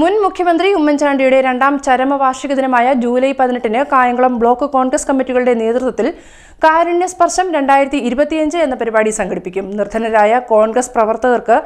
മുൻ മുഖ്യമന്ത്രി ഉമ്മൻചാണ്ടിയുടെ രണ്ടാം ചരമവാർഷിക ദിനമായ ജൂലൈ പതിനെട്ടിന് കായംകുളം ബ്ലോക്ക് കോൺഗ്രസ് കമ്മിറ്റികളുടെ നേതൃത്വത്തിൽ കാരുണ്യ സ്പർശം രണ്ടായിരത്തി ഇരുപത്തിയഞ്ച് എന്ന പരിപാടി സംഘടിപ്പിക്കും. നിർധനരായ കോൺഗ്രസ് പ്രവർത്തകർക്ക്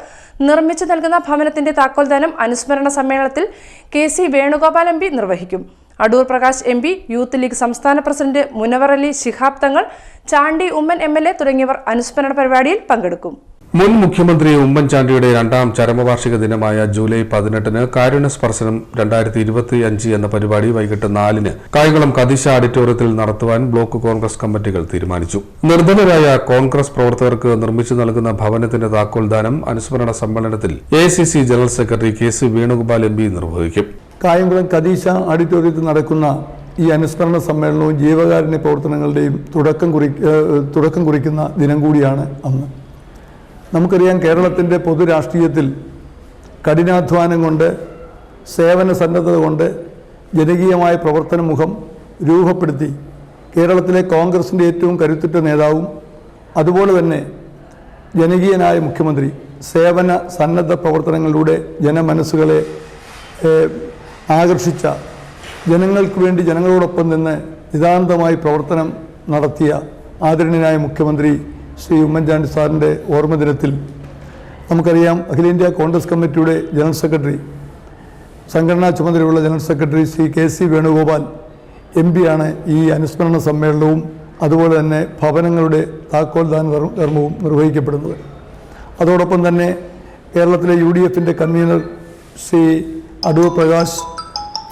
നിർമ്മിച്ചു നൽകുന്ന ഭവനത്തിന്റെ താക്കോൽദാനം അനുസ്മരണ സമ്മേളനത്തിൽ K C Venugopal M P നിർവഹിക്കും. Adoor Prakash M P Youth League സംസ്ഥാന president Munavvar Ali Shihab Thangal Chandy Oommen M L A തുടങ്ങിയവർ അനുസ്മരണ പരിപാടിയിൽ പങ്കെടുക്കും. മുൻ മുഖ്യമന്ത്രി ഉമ്മൻചാണ്ടിയുടെ രണ്ടാം ചരമവാർഷിക ദിനമായ ജൂലൈ പതിനെട്ടിന് കാരുണ്യ സ്പർശനം രണ്ടായിരത്തി ഇരുപത്തി അഞ്ച് എന്ന പരിപാടി വൈകിട്ട് നാലിന് കായംകുളം കദിശ ഓഡിറ്റോറിയത്തിൽ നടത്തുവാൻ ബ്ലോക്ക് കോൺഗ്രസ് കമ്മിറ്റികൾ തീരുമാനിച്ചു. നിർധനരായ കോൺഗ്രസ് പ്രവർത്തകർക്ക് നിർമ്മിച്ചു നൽകുന്ന ഭവനത്തിന്റെ താക്കോൽദാനം അനുസ്മരണ സമ്മേളനത്തിൽ A general secretary K C Venugopal M P നിർവഹിക്കും. കായംകുളം കദീശ ഓഡിറ്റോറിയത്തിൽ നടക്കുന്ന ഈ അനുസ്മരണ സമ്മേളനവും ജീവകാരുണ്യ പ്രവർത്തനങ്ങളുടെയും തുടക്കം കുറി തുടക്കം കുറിക്കുന്ന ദിനം കൂടിയാണ് അന്ന്. നമുക്കറിയാം കേരളത്തിന്റെ പൊതുരാഷ്ട്രീയത്തിൽ കഠിനാധ്വാനം കൊണ്ട് സേവന സന്നദ്ധത കൊണ്ട് ജനകീയമായ പ്രവർത്തന മുഖം രൂപപ്പെടുത്തി കേരളത്തിലെ കോൺഗ്രസിന്റെ ഏറ്റവും കരുത്തുറ്റ നേതാവും അതുപോലെ തന്നെ ജനകീയനായ മുഖ്യമന്ത്രി സേവന സന്നദ്ധ പ്രവർത്തനങ്ങളിലൂടെ ജനമനസ്സുകളെ ആകർഷിച്ച ജനങ്ങൾക്ക് വേണ്ടി ജനങ്ങളോടൊപ്പം നിന്ന് നിതാന്തമായി പ്രവർത്തനം നടത്തിയ ആദരണീയനായ മുഖ്യമന്ത്രി ശ്രീ ഉമ്മൻചാണ്ടി സാറിന്റെ ഓർമ്മദിനത്തിൽ നമുക്കറിയാം അഖിലേന്ത്യാ കോൺഗ്രസ് കമ്മിറ്റിയുടെ ജനറൽ സെക്രട്ടറി സംഘടനാ ചുമതലയുള്ള general secretary Shri K C Venugopal M പിയാണ് ഈ അനുസ്മരണ സമ്മേളനവും അതുപോലെ തന്നെ ഭവനങ്ങളുടെ താക്കോൽദാന കർമ്മ- കർമ്മവും നിർവഹിക്കപ്പെടുന്നത്. അതോടൊപ്പം തന്നെ കേരളത്തിലെ യു ഡി എഫിന്റെ കൺവീനർ ശ്രീ അടൂർ പ്രകാശ്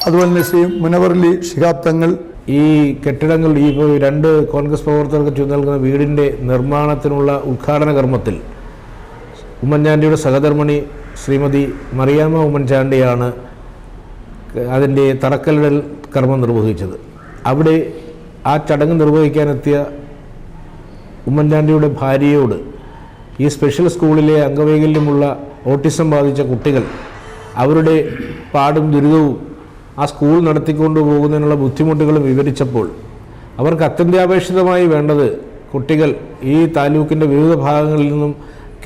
അതുപോലെ തന്നെ ശ്രീ മുനവർലി ഷിഹാബ് തങ്ങൾ ഈ കെട്ടിടങ്ങൾ ഈ രണ്ട് കോൺഗ്രസ് പ്രവർത്തകർക്ക് ചുമ നൽകുന്ന വീടിന്റെ നിർമ്മാണത്തിനുള്ള ഉദ്ഘാടന കർമ്മത്തിൽ ഉമ്മൻചാണ്ടിയുടെ സഹധർമ്മിണി ശ്രീമതി മറിയാമ്മ ഉമ്മൻചാണ്ടിയാണ് അതിന്റെ തറക്കല്ലിടൽ കർമ്മം നിർവഹിച്ചത്. അവിടെ ആ ചടങ്ങ് നിർവഹിക്കാനെത്തിയ ഉമ്മൻചാണ്ടിയുടെ ഭാര്യയോട് ഈ സ്പെഷ്യൽ സ്കൂളിലെ അംഗവൈകല്യമുള്ള ഓട്ടിസം ബാധിച്ച കുട്ടികൾ അവരുടെ പാടും ദുരിതവും ആ സ്കൂൾ നടത്തിക്കൊണ്ടു പോകുന്നതിനുള്ള ബുദ്ധിമുട്ടുകൾ വിവരിച്ചപ്പോൾ അവർക്ക് അത്യന്താപേക്ഷിതമായി വേണ്ടത് കുട്ടികൾ ഈ താലൂക്കിന്റെ വിവിധ ഭാഗങ്ങളിൽ നിന്നും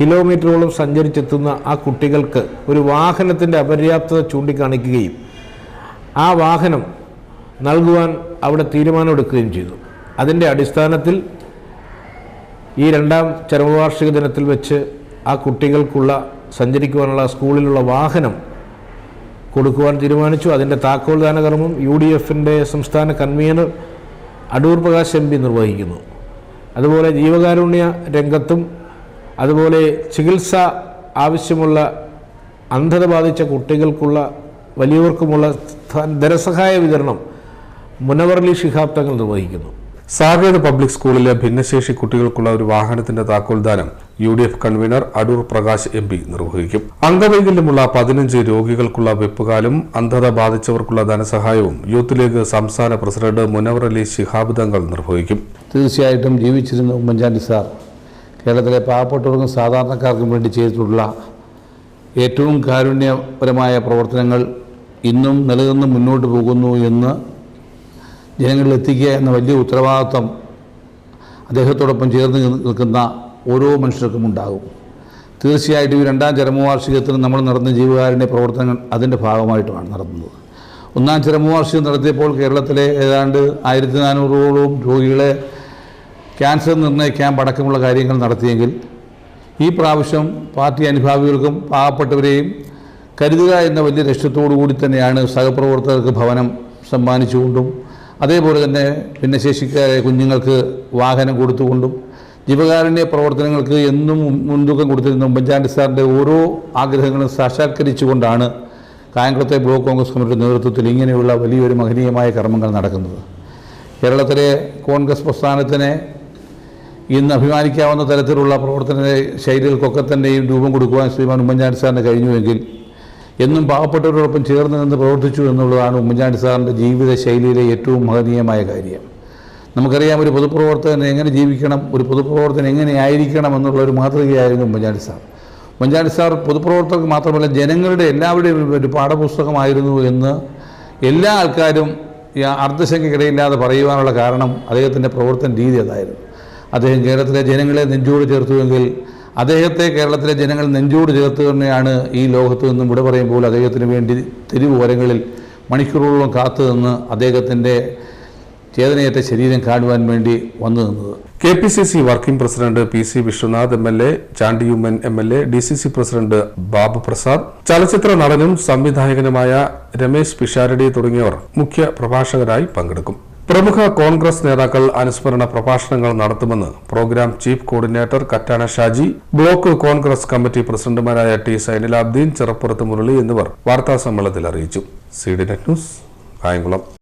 കിലോമീറ്ററോളം സഞ്ചരിച്ചെത്തുന്ന ആ കുട്ടികൾക്ക് ഒരു വാഹനത്തിന്റെ അപര്യാപ്തത ചൂണ്ടിക്കാണിക്കുകയും ആ വാഹനം നൽകുവാൻ അവിടെ തീരുമാനമെടുക്കുകയും ചെയ്തു. അതിന്റെ അടിസ്ഥാനത്തിൽ ഈ രണ്ടാം ചരമവാർഷിക ദിനത്തിൽ വെച്ച് ആ കുട്ടികൾക്കുള്ള സഞ്ചരിക്കുവാനുള്ള സ്കൂളിലുള്ള വാഹനം കൊടുക്കുവാൻ തീരുമാനിച്ചു. അതിന്റെ താക്കോൽദാന കർമ്മം യു ഡി എഫിന്റെ സംസ്ഥാന convener Adoor Prakash M P നിർവഹിക്കുന്നു. അതുപോലെ ജീവകാരുണ്യ രംഗത്തും അതുപോലെ ചികിത്സ ആവശ്യമുള്ള അന്ധത ബാധിച്ച കുട്ടികൾക്കുള്ള വലിയവർക്കുമുള്ള ധനസഹായ വിതരണം മുനവർലി ശിഹാബ് തങ്ങൾ നിർവഹിക്കുന്നു. സാകേത് പബ്ലിക് സ്കൂളിലെ ഭിന്നശേഷി കുട്ടികൾക്കുള്ള ഒരു വാഹനത്തിന്റെ താക്കോൽദാനം U D F convener Adoor Prakash M P നിർവഹിക്കും. അംഗവൈകല്യമുള്ള പതിനഞ്ച് രോഗികൾക്കുള്ള വെപ്പുകാലും അന്ധത ബാധിച്ചവർക്കുള്ള ധനസഹായവും യൂത്ത് ലീഗ് സംസ്ഥാന പ്രസിഡന്റ് മുനവർ അലി ശിഹാബ് തങ്ങൾ നിർവഹിക്കും. തീർച്ചയായിട്ടും ജീവിച്ചിരുന്ന ഉമ്മൻചാണ്ടി സാർ കേരളത്തിലെ പാവപ്പെട്ടവർക്കും സാധാരണക്കാർക്കും വേണ്ടി ചെയ്തിട്ടുള്ള ഏറ്റവും കാരുണ്യപരമായ പ്രവർത്തനങ്ങൾ ഇന്നും നിലനിന്ന് മുന്നോട്ട് പോകുന്നു എന്ന് ജനങ്ങളിൽ എത്തിക്കുക എന്ന വലിയ ഉത്തരവാദിത്വം അദ്ദേഹത്തോടൊപ്പം ചേർന്ന് നിൽക്കുന്ന ഓരോ മനുഷ്യർക്കും ഉണ്ടാകും. തീർച്ചയായിട്ടും ഈ രണ്ടാം ചരമവാർഷികത്തിൽ നമ്മൾ നടന്ന ജീവകാരുടെ പ്രവർത്തനങ്ങൾ അതിന്റെ ഭാഗമായിട്ടുമാണ് നടന്നത്. ഒന്നാം ചരമവാർഷികം നടത്തിയപ്പോൾ കേരളത്തിലെ ഏതാണ്ട് ആയിരത്തി നാനൂറോളം രോഗികളെ ക്യാൻസർ നിർണയ ക്യാമ്പ് അടക്കമുള്ള കാര്യങ്ങൾ നടത്തിയെങ്കിൽ ഈ പ്രാവശ്യം പാർട്ടി അനുഭാവികൾക്കും പാവപ്പെട്ടവരെയും കരുതുക എന്ന വലിയ ലക്ഷ്യത്തോടു കൂടി തന്നെയാണ് സഹപ്രവർത്തകർക്ക് ഭവനം സമ്മാനിച്ചുകൊണ്ടും അതേപോലെ തന്നെ ഭിന്നശേഷിക്കാരെ കുഞ്ഞുങ്ങൾക്ക് വാഹനം കൊടുത്തുകൊണ്ടും ജീവകാരുണ്യ പ്രവർത്തനങ്ങൾക്ക് എന്നും മുൻതൂക്കം കൊടുത്തിരുന്ന ഉമ്മൻചാണ്ടി സാറിന്റെ ഓരോ ആഗ്രഹങ്ങളും സാക്ഷാത്കരിച്ചുകൊണ്ടാണ് കായംകുളത്തെ ബ്ലോക്ക് കോൺഗ്രസ് കമ്മിറ്റിയുടെ നേതൃത്വത്തിൽ ഇങ്ങനെയുള്ള വലിയൊരു മഹനീയമായ കർമ്മങ്ങൾ നടക്കുന്നത്. കേരളത്തിലെ കോൺഗ്രസ് പ്രസ്ഥാനത്തിനെ ഇന്ന് അഭിമാനിക്കാവുന്ന തരത്തിലുള്ള പ്രവർത്തന ശൈലികൾക്കൊക്കെ തന്നെയും രൂപം കൊടുക്കുവാൻ ശ്രീമാൻ ഉമ്മൻചാണ്ടി സാറിന് കഴിഞ്ഞുവെങ്കിൽ എന്നും പാവപ്പെട്ടവരോടൊപ്പം ചേർന്ന് നിന്ന് പ്രവർത്തിച്ചു എന്നുള്ളതാണ് ഉമ്മൻചാണ്ടി സാറിന്റെ ജീവിത ശൈലിയിലെ ഏറ്റവും മഹനീയമായ കാര്യം. നമുക്കറിയാം ഒരു പൊതുപ്രവർത്തകൻ എങ്ങനെ ജീവിക്കണം ഒരു പൊതുപ്രവർത്തകൻ എങ്ങനെ ആയിരിക്കണം എന്നുള്ള ഒരു മാതൃകയായിരുന്നു ഉമ്മൻചാണ്ടി സാർ. ഉമ്മൻചാണ്ടി സാർ പൊതുപ്രവർത്തകർക്ക് മാത്രമല്ല ജനങ്ങളുടെ എല്ലാവരുടെയും ഒരു പാഠപുസ്തകമായിരുന്നു എന്ന് എല്ലാ ആൾക്കാരും അർദ്ധശങ്കയ്ക്കിടയില്ലാതെ പറയുവാനുള്ള കാരണം അദ്ദേഹത്തിന്റെ പ്രവർത്തന രീതി അതായിരുന്നു. അദ്ദേഹം കേരളത്തിലെ ജനങ്ങളെ നെഞ്ചോട് ചേർത്തുവെങ്കിൽ അദ്ദേഹത്തെ കേരളത്തിലെ ജനങ്ങൾ നെഞ്ചോട് ചേർത്ത് തന്നെയാണ് ഈ ലോകത്ത് നിന്നും വിട പറയുമ്പോൾ അദ്ദേഹത്തിന് വേണ്ടി തെരുവോരങ്ങളിൽ മണിക്കൂറുകളോളം കാത്തു നിന്ന് അദ്ദേഹത്തിന്റെ ചേതനയേറ്റ ശരീരം കാണുവാൻ വേണ്ടി വന്നു നിന്നത്. K P C C working president P C Vishwanath M L A Chandy Oommen M L A D C C president Babu Prasad ചലച്ചിത്ര നടനും സംവിധായകനുമായ രമേശ് പിഷാരടി തുടങ്ങിയവർ മുഖ്യ പ്രഭാഷകരായി പങ്കെടുക്കും. പ്രമുഖ കോൺഗ്രസ് നേതാക്കൾ അനുസ്മരണ പ്രഭാഷണങ്ങൾ നടത്തുമെന്ന് programme chief coordinator Kattana Shaji block Congress committee പ്രസിഡന്റുമാരായ ടി സൈനിലാബ്ദീൻ ചെറുപ്പുറത്ത് മുരളി എന്നിവർ വാർത്താസമ്മേളനത്തിൽ അറിയിച്ചു. C D net news Kayamkulam.